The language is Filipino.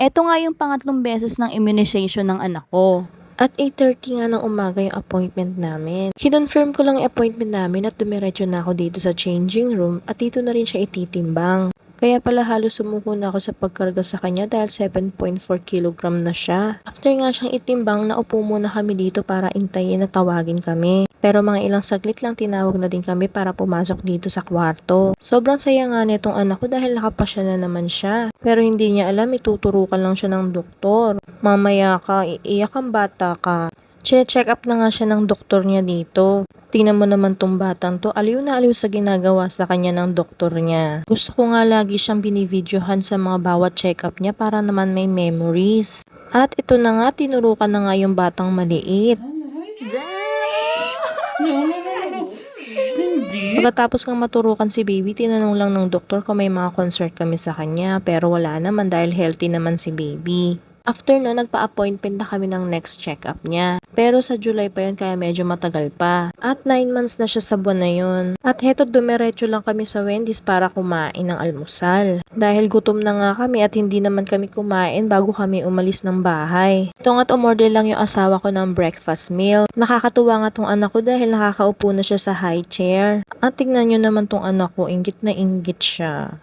Eto nga yung pangatlong beses ng immunization ng anak ko. At 8.30 nga ng umaga yung appointment namin. Kinonfirm ko lang yung appointment namin at dumiretso na ako dito sa changing room at dito na rin siya ititimbang. Kaya pala halos sumuko na ako sa pagkarga sa kanya dahil 7.4 kilogram na siya. After nga siyang itimbang, naupo muna kami dito para intayin na tawagin kami. Pero mga ilang saglit lang tinawag na din kami para pumasok dito sa kwarto. Sobrang saya nga nitong anak ko dahil nakapasya na naman siya. Pero hindi niya alam, ituturukan lang siya ng doktor. Mamaya ka, iiyak ang bata ka. Chine-check up na nga siya ng doktor niya dito. Tingnan mo naman tong batang to, aliw na aliw sa ginagawa sa kanya ng doktor niya. Gusto ko nga lagi siyang binividyohan sa mga bawat check-up niya para naman may memories. At ito na nga, tinurukan na nga yung batang maliit. Pagkatapos nga maturukan si baby, tinanong lang ng doktor kung may mga concert kami sa kanya, pero wala naman dahil healthy naman si baby. After no, nagpa-appointment na kami ng next check-up niya. Pero sa July pa yun, kaya medyo matagal pa. At 9 months na siya sa buwan na yun. At heto, dumiretso lang kami sa Wendy's para kumain ng almusal. Dahil gutom na nga kami at hindi naman kami kumain bago kami umalis ng bahay. Ito nga't umorder lang yung asawa ko ng breakfast meal. Nakakatuwa nga tong anak ko dahil nakakaupo na siya sa high chair. At tignan nyo naman tong anak ko, ingit na ingit siya.